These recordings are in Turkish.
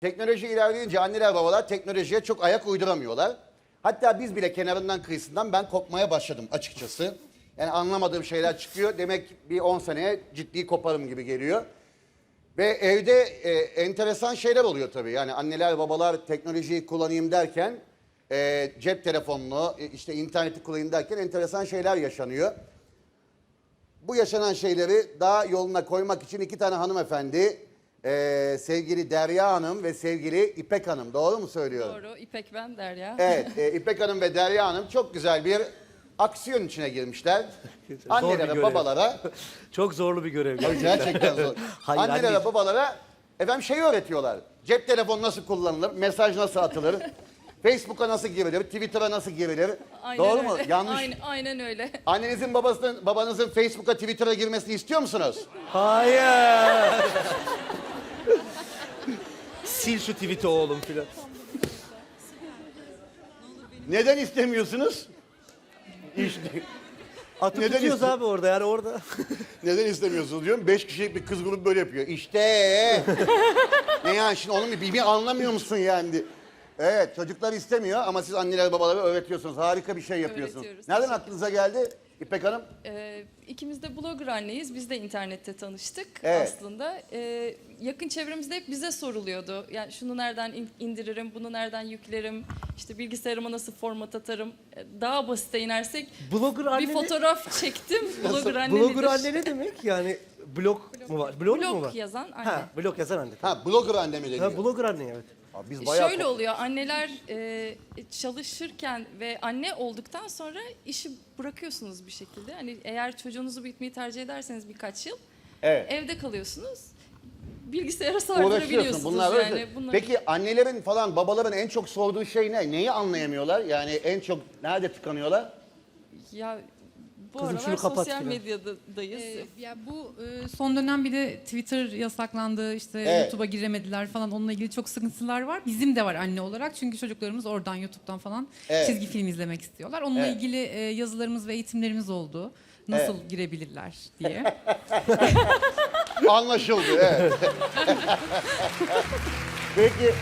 Teknoloji ilerleyince anneler babalar teknolojiye çok ayak uyduramıyorlar. Hatta biz bile kenarından kıyısından ben kopmaya başladım açıkçası. Yani anlamadığım şeyler çıkıyor. Demek bir 10 seneye ciddi koparım gibi geliyor. Ve evde e, enteresan şeyler oluyor tabii. Yani anneler babalar teknolojiyi kullanayım derken e, cep telefonunu e, işte interneti kullanayım derken enteresan şeyler yaşanıyor. Bu yaşanan şeyleri daha yoluna koymak için iki tane hanımefendi e, sevgili Derya Hanım ve sevgili İpek Hanım doğru mu söylüyorum? Doğru. İpek ben Derya. Evet e, İpek Hanım ve Derya Hanım çok güzel bir aksiyon içine girmişler. Annelere görev. babalara Çok zorlu bir görev. Gerçekten zor. Hayır, Annelere anneciğim. babalara efendim şey öğretiyorlar. Cep telefonu nasıl kullanılır, mesaj nasıl atılır, Facebook'a nasıl girilir, Twitter'a nasıl girilir. Aynen Doğru mu? öyle. Yanlış. Aynen, aynen öyle. Annenizin babasının, babanızın Facebook'a, Twitter'a girmesini istiyor musunuz? Hayır. Sil şu tweet'i oğlum filan. Neden istemiyorsunuz? İşte. Atıp Neden tutuyoruz istiyor? abi orada yani orada. Neden istemiyorsunuz diyorum. Beş kişilik bir kız grubu böyle yapıyor. İşte. ne yani şimdi onun bir, bir anlamıyor musun yani? Evet çocuklar istemiyor ama siz anneler babalara öğretiyorsunuz. Harika bir şey yapıyorsunuz. Öğretiyoruz. Nereden Teşekkür- aklınıza geldi İpek Hanım? Ee, ikimiz de blogger anneyiz. Biz de internette tanıştık Evet. aslında. Ee, yakın çevremizde hep bize soruluyordu. Yani şunu nereden in- indiririm, bunu nereden yüklerim, işte bilgisayarıma nasıl format atarım. Ee, Daha basite inersek Blogger anne bir ne? fotoğraf çektim. Blogger anne Blogger nedir? anne ne demek? Yani blog mu var? Blog, mu var? Blog yazan anne. Ha, blog yazan anne. Ha blogger anne mi deniyor? Ha, blogger anne evet. Abi biz E, bayağı Şöyle oluyor anneler e, çalışırken ve anne olduktan sonra işi bırakıyorsunuz bir şekilde. Hani eğer çocuğunuzu büyütmeyi tercih ederseniz birkaç yıl Evet. evde kalıyorsunuz. Bilgisayara uğraşıyorsun. sardırabiliyorsunuz Bunlar yani. öyle. Bunlar- Peki annelerin falan babaların en çok sorduğu şey ne? Neyi anlayamıyorlar? Yani en çok nerede tıkanıyorlar? Ya bu Kızım aralar şunu kapat sosyal filan. medyadayız. Ee, ya bu e, son dönem bir de Twitter yasaklandı, işte Evet. YouTube'a giremediler falan onunla ilgili çok sıkıntılar var. Bizim de var anne olarak çünkü çocuklarımız oradan YouTube'dan falan Evet. çizgi film izlemek istiyorlar. Onunla Evet. ilgili e, yazılarımız ve eğitimlerimiz oldu. Nasıl girebilirler diye. Anlaşıldı evet. peki,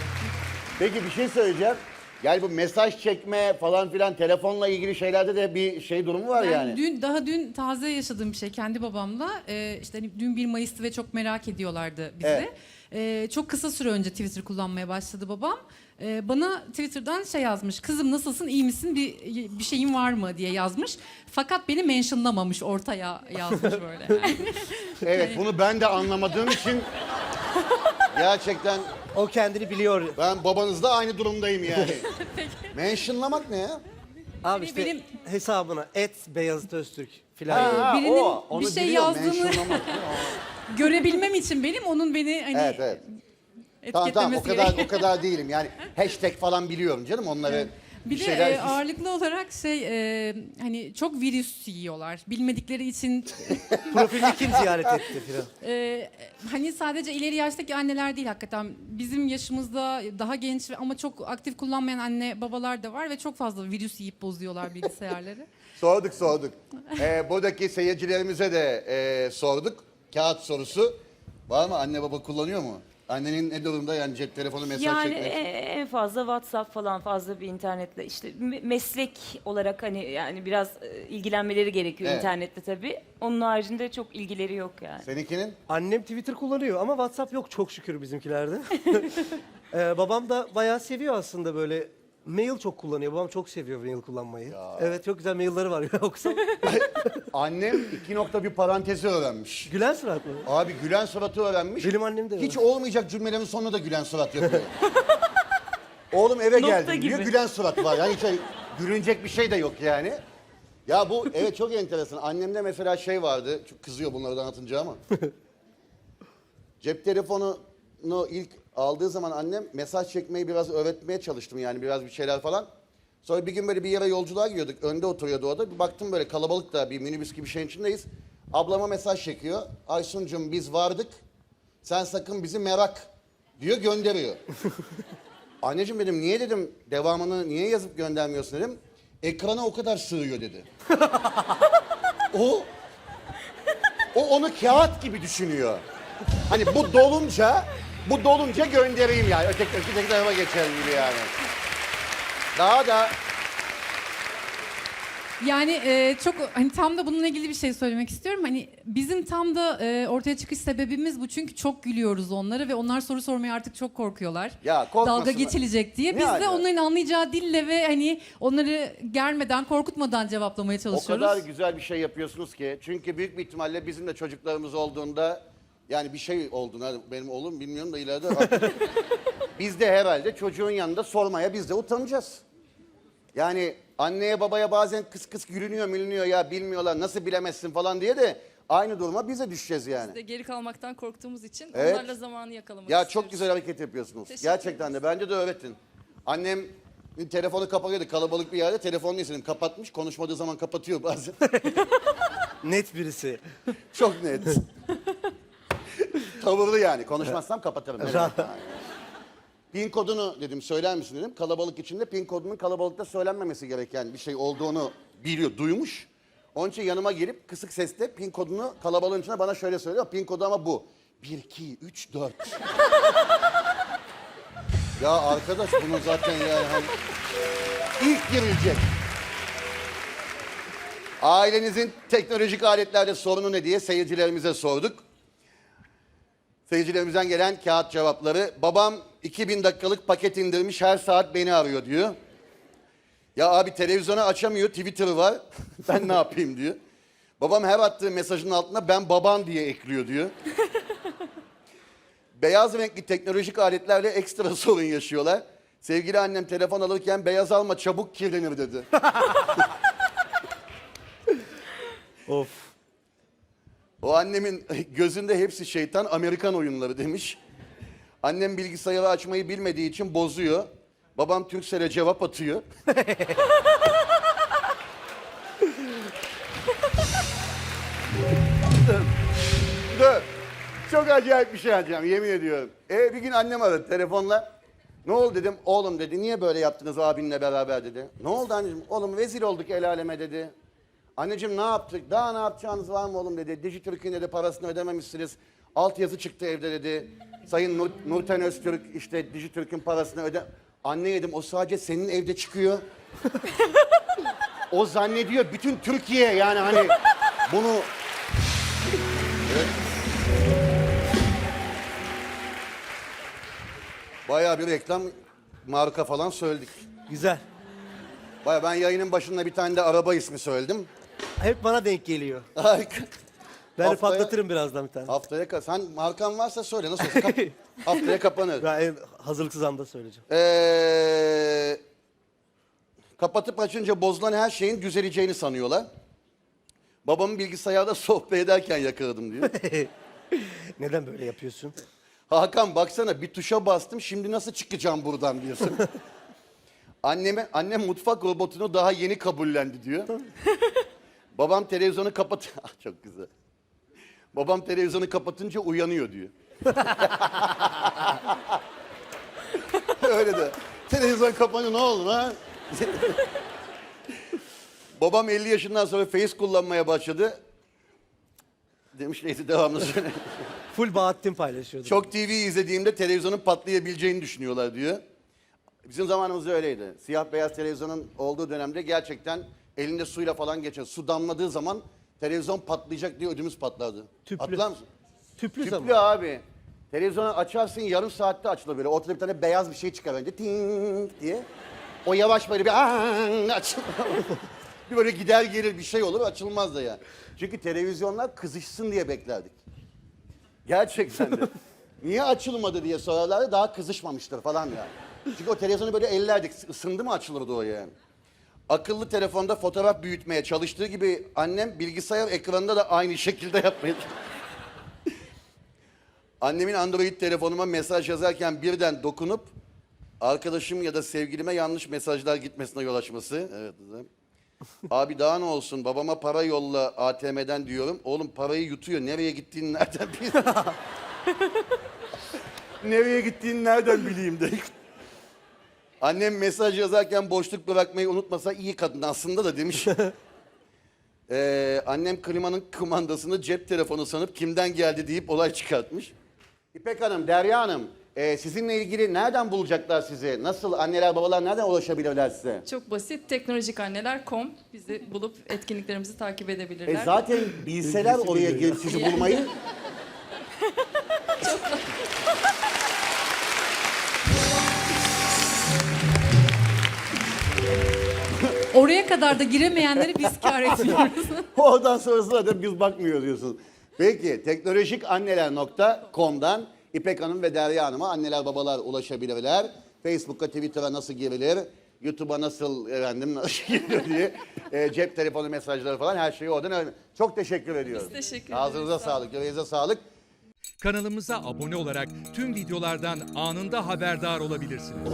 peki bir şey söyleyeceğim. Yani bu mesaj çekme falan filan telefonla ilgili şeylerde de bir şey durumu var Yani yani. dün daha dün taze yaşadığım bir şey kendi babamla e, işte hani dün 1 Mayıs'tı ve çok merak ediyorlardı bizi. Evet. E, çok kısa süre önce Twitter kullanmaya başladı babam. E, bana Twitter'dan şey yazmış. Kızım nasılsın iyi misin bir bir şeyin var mı diye yazmış. Fakat beni mentionlamamış ortaya yazmış böyle. Evet bunu ben de anlamadığım için gerçekten O kendini biliyor. ben babanızla aynı durumdayım yani. Mentionlamak ne ya? Abi işte benim- hesabına et Beyazıt Öztürk filan. Ha, birinin o, onu bir şey biliyorum, yazdığını- mentionlamak. Görebilmem için benim onun beni hani evet evet. Tamam etiketlemesi tamam o kadar gerekiyor. o kadar değilim yani hashtag falan biliyorum canım onları Bir de şeyler e, ağırlıklı olarak şey e, hani çok virüs yiyorlar. Bilmedikleri için Profilini kim ziyaret etti filan. e, hani sadece ileri yaştaki anneler değil hakikaten. Bizim yaşımızda daha genç ve- ama çok aktif kullanmayan anne babalar da var ve çok fazla virüs yiyip bozuyorlar bilgisayarları. Sorduk sorduk. Ee, buradaki seyircilerimize de e, sorduk. Kağıt sorusu. Var mı anne baba kullanıyor mu? Annenin ne durumda yani cep telefonu mesaj Yani çekmek? e- en fazla WhatsApp falan fazla bir internetle işte me- meslek olarak hani yani biraz e, ilgilenmeleri gerekiyor Evet. internette tabii. Onun haricinde çok ilgileri yok yani. Seninkinin? Annem Twitter kullanıyor ama WhatsApp yok çok şükür bizimkilerde. Ee, babam da bayağı seviyor aslında böyle. Mail çok kullanıyor. Babam çok seviyor mail kullanmayı. Evet çok güzel mailleri var. Okusam. Annem iki nokta bir parantezi öğrenmiş. Gülen surat mı? Abi gülen suratı öğrenmiş. Benim annem de Hiç öyle. olmayacak cümlelerin sonunda da gülen surat yapıyor. Oğlum eve Nokta geldim diyor gibi. gülen surat var. Yani hiç öyle gülünecek bir şey de yok yani. Ya bu evet çok enteresan. Annemde mesela şey vardı. Çok kızıyor bunları da anlatınca ama. Cep telefonunu ilk aldığı zaman annem mesaj çekmeyi biraz öğretmeye çalıştım yani biraz bir şeyler falan. Sonra bir gün böyle bir yere yolculuğa gidiyorduk. Önde oturuyordu o da. Bir baktım böyle kalabalık da bir minibüs gibi şeyin içindeyiz. Ablama mesaj çekiyor. Aysun'cum biz vardık. Sen sakın bizi merak diyor gönderiyor. Anneciğim dedim niye dedim devamını niye yazıp göndermiyorsun dedim. Ekrana o kadar sığıyor dedi. o o onu kağıt gibi düşünüyor. Hani bu dolunca Bu dolunca göndereyim yani. Öteki, öteki tarafa geçelim gibi yani. Daha da Yani e, çok hani tam da bununla ilgili bir şey söylemek istiyorum. Hani bizim tam da e, ortaya çıkış sebebimiz bu. Çünkü çok gülüyoruz onlara ve onlar soru sormaya artık çok korkuyorlar. Ya korkmasınlar. Dalga geçilecek diye. Ne Biz de alaka? onların anlayacağı dille ve hani onları germeden, korkutmadan cevaplamaya o çalışıyoruz. kadar güzel bir şey yapıyorsunuz ki. Çünkü büyük bir ihtimalle bizim de çocuklarımız olduğunda yani bir şey olduğunda benim oğlum bilmiyorum da ileride biz de herhalde çocuğun yanında sormaya biz de utanacağız. Yani anneye babaya bazen kıs kıs gülünüyor miliniyor ya bilmiyorlar nasıl bilemezsin falan diye de aynı duruma biz de düşeceğiz yani. Biz de geri kalmaktan korktuğumuz için Evet. onlarla zamanı yakalamak Ya istiyoruz. çok güzel hareket yapıyorsunuz. Teşekkür Gerçekten de bence de öğretin. Annem telefonu kapatıyordu kalabalık bir yerde telefonunu istedim kapatmış konuşmadığı zaman kapatıyor bazen. Net birisi. Çok net. Tavırlı yani. Konuşmazsam kapatırım. Yani? Pin kodunu dedim söyler misin dedim. Kalabalık içinde pin kodunun kalabalıkta söylenmemesi gereken bir şey olduğunu biliyor, duymuş. Onun için yanıma gelip kısık sesle pin kodunu kalabalığın içinde bana şöyle söylüyor. Pin kodu ama bu. 1, 2, 3, 4. ya arkadaş bunu zaten yani hani ilk girilecek. Ailenizin teknolojik aletlerde sorunu ne diye seyircilerimize sorduk. Seyircilerimizden gelen kağıt cevapları. Babam 2000 dakikalık paket indirmiş her saat beni arıyor diyor. Ya abi televizyonu açamıyor Twitter var. ben ne yapayım diyor. Babam her attığı mesajın altına ben baban diye ekliyor diyor. Beyaz renkli teknolojik aletlerle ekstra sorun yaşıyorlar. Sevgili annem telefon alırken beyaz alma çabuk kirlenir dedi. Of. O annemin gözünde hepsi şeytan Amerikan oyunları demiş. Annem bilgisayarı açmayı bilmediği için bozuyor. Babam Türkcell'e cevap atıyor. Dur. Çok acayip bir şey anlatacağım yemin ediyorum. E bir gün annem aradı telefonla. Ne oldu dedim. Oğlum dedi niye böyle yaptınız abinle beraber dedi. Ne oldu anneciğim? Oğlum rezil olduk el aleme dedi. Anneciğim ne yaptık? Daha ne yapacağınız var mı oğlum dedi. Dijitürk'ün dedi parasını ödememişsiniz. Altyazı çıktı evde dedi. Sayın Nur, Nurten Öztürk işte Dijitürk'ün parasını öde... Anne dedim o sadece senin evde çıkıyor. o zannediyor bütün Türkiye yani hani bunu... Evet. Bayağı bir reklam marka falan söyledik. Güzel. Bayağı ben yayının başında bir tane de araba ismi söyledim. Hep bana denk geliyor. Harika. Ben de Haftaya- patlatırım birazdan bir tane. Haftaya ka- sen markan varsa söyle nasıl olsa kap- haftaya kapanır. Ben en hazırlıksız anda söyleyeceğim. Ee, kapatıp açınca bozulan her şeyin düzeleceğini sanıyorlar. Babamın bilgisayarda sohbet ederken yakaladım diyor. Neden böyle yapıyorsun? Hakan baksana bir tuşa bastım şimdi nasıl çıkacağım buradan diyorsun. Anneme, annem mutfak robotunu daha yeni kabullendi diyor. Babam televizyonu kapat... Ah, Çok güzel. Babam televizyonu kapatınca uyanıyor diyor. Öyle de. Televizyon kapanıyor ne oldu ha? Babam 50 yaşından sonra Face kullanmaya başladı. Demiş neyse devamlı söyle. Full Bahattin paylaşıyordu. Çok TV izlediğimde televizyonun patlayabileceğini düşünüyorlar diyor. Bizim zamanımızda öyleydi. Siyah beyaz televizyonun olduğu dönemde gerçekten elinde suyla falan geçer. Su damladığı zaman televizyon patlayacak diye ödümüz patlardı. Tüplü. Mısın? Tüplü, Tüplü zaman. abi. Televizyonu açarsın yarım saatte açılır böyle. Ortada bir tane beyaz bir şey çıkar önce. Ting diye. O yavaş böyle bir açılır. bir böyle gider gelir bir şey olur açılmaz da yani. Çünkü televizyonlar kızışsın diye beklerdik. Gerçekten de. Niye açılmadı diye sorarlardı daha kızışmamıştır falan yani. Çünkü o televizyonu böyle ellerdik. Isındı mı açılırdı o yani. Akıllı telefonda fotoğraf büyütmeye çalıştığı gibi annem bilgisayar ekranında da aynı şekilde yapmaya Annemin Android telefonuma mesaj yazarken birden dokunup arkadaşım ya da sevgilime yanlış mesajlar gitmesine yol açması. Evet. Abi daha ne olsun babama para yolla ATM'den diyorum. Oğlum parayı yutuyor. Nereye gittiğini nereden bileyim? Nereye gittiğini nereden bileyim de. Annem mesaj yazarken boşluk bırakmayı unutmasa iyi kadın aslında da demiş. Ee, annem klimanın kumandasını cep telefonu sanıp kimden geldi deyip olay çıkartmış. İpek Hanım, Derya Hanım Ee, sizinle ilgili nereden bulacaklar sizi? Nasıl anneler babalar nereden ulaşabilirler size? Çok basit teknolojikanneler.com bizi bulup etkinliklerimizi takip edebilirler. E zaten bilseler oraya gelip sizi bulmayı Oraya kadar da giremeyenleri biz kar etmiyoruz. oradan sonrası zaten biz bakmıyoruz diyorsunuz. Peki teknolojikanneler.com'dan İpek Hanım ve Derya Hanım'a anneler babalar ulaşabilirler. Facebook'a Twitter'a nasıl girilir? YouTube'a nasıl efendim nasıl girilir diye e, cep telefonu mesajları falan her şeyi oradan öğren. Çok teşekkür ediyoruz. Biz teşekkür Ağzınıza ederiz. Sağ olun. sağlık, yüreğinize sağlık. Kanalımıza abone olarak tüm videolardan anında haberdar olabilirsiniz.